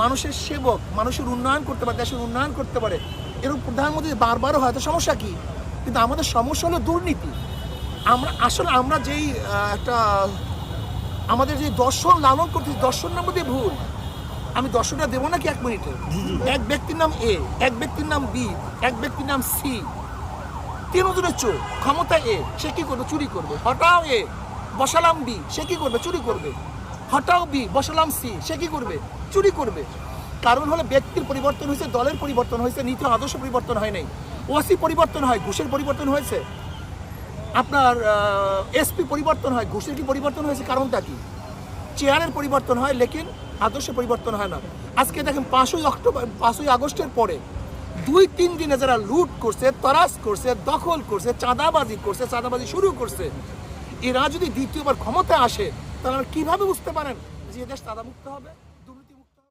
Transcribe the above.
মানুষের সেবক মানুষের উন্নয়ন করতে পারে দেশের উন্নয়ন করতে পারে। এরকম প্রধানমন্ত্রী বারবারও হয়তো সমস্যা কি? কিন্তু আমাদের সমস্যা হলো দুর্নীতি। আমরা আসলে আমরা যেই একটা আমাদের যে দর্শন লালন করতেছি দর্শনের মধ্যে ভুল। আমি দর্শনটা দেবো নাকি এক মিনিটে? এক ব্যক্তির নাম এ এক ব্যক্তির নাম বি এক ব্যক্তির নাম সি। তিনজনের চোখ ক্ষমতা এ সে কি করবে? চুরি করবে। হটাও এ বসালাম বি সে কি করবে? চুরি করবে। হটাও বি, বসালাম সি, সে কি করবে? চুরি করবে। কারণ হলো ব্যক্তির পরিবর্তন হয়েছে, দলের পরিবর্তন হয়েছে, নীতি আদর্শ পরিবর্তন হয় নাই। ওসি পরিবর্তন হয়, ঘুষের পরিবর্তন হয়েছে। আপনার এসপি পরিবর্তন হয়, ঘুষের কি পরিবর্তন হয়েছে, কারণটা কি? চেয়ারের পরিবর্তন হয়, লেকিন আদর্শ পরিবর্তন হয় না। আজকে দেখেন পাঁচই অক্টোবর, পাঁচই আগস্টের পরে দুই, তিন দিনে যারা লুট করছে তরাস করছে, দখল করছে, চাঁদাবাজি করছে, চাঁদাবাজি শুরু করছে, এরা যদি দ্বিতীয়বার ক্ষমতা আসে তাহলে কীভাবে বুঝতে পারেন যে দেশ দেশ মুক্ত হবে?